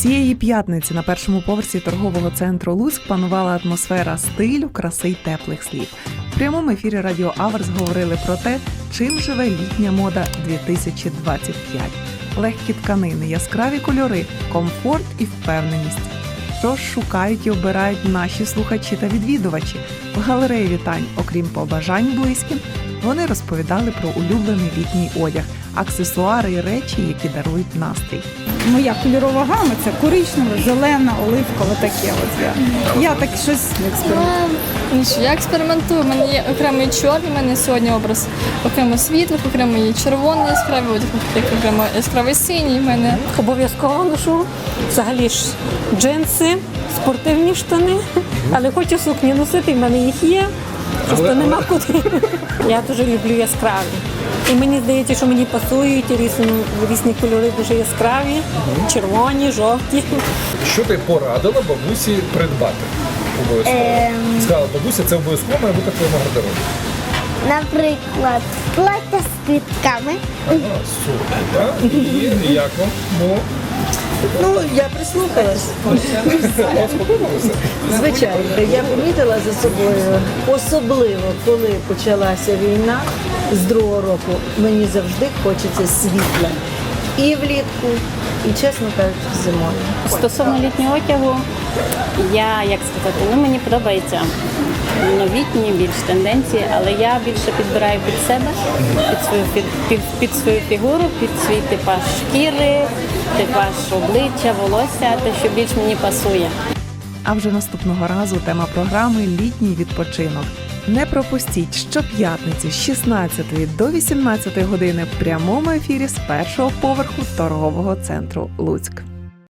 Цієї п'ятниці на першому поверсі торгового центру Луцьк панувала атмосфера стилю, краси й теплих слів. В прямому ефірі Радіо Аверс говорили про те, чим живе літня мода 2025. Легкі тканини, яскраві кольори, комфорт і впевненість. Тож шукають і обирають наші слухачі та відвідувачі. В галереї вітань, окрім побажань близьким, вони розповідали про улюблений літній одяг, аксесуари і речі, які дарують настрій. Моя кольорова гама це коричнева, зелена, оливкова, таке. От я. я так щось експериментую. Ну я експериментую. У мене є окремий чорний, у мене сьогодні образ окремо світлих, окремо є червоний яскравий, окремо яскравий синій. У мене Обов'язково ношу взагалі ж джинси, спортивні штани, але хочу сукні носити, в мене їх є. Просто нема куди. Я дуже люблю яскраві. І мені здається, що мені пасують різні, різні кольори дуже яскраві, червоні, жовті. Що ти порадила бабусі придбати? Обов'язково. Сказала, бабуся, це обов'язково має бути в твоєму гардеробі. Наприклад, плаття з квітками. Ага, супер. так? І як вам? Ну, Ну, я прислухалась. Звичайно, я помітила за собою, особливо коли почалася війна з другого року, мені завжди хочеться світла. І влітку, і чесно кажучи, зимою. Стосовно літнього одягу, я як сказати, ну мені подобається новітні більш тенденції, але я більше підбираю під себе, під свою під, під, під свою фігуру, під свій типаж шкіри, типаж обличчя, волосся, те, що більш мені пасує. А вже наступного разу тема програми Літній відпочинок. Не пропустіть щоп'ятниці з 16 до 18 години в прямому ефірі з першого поверху торгового центру Луцьк.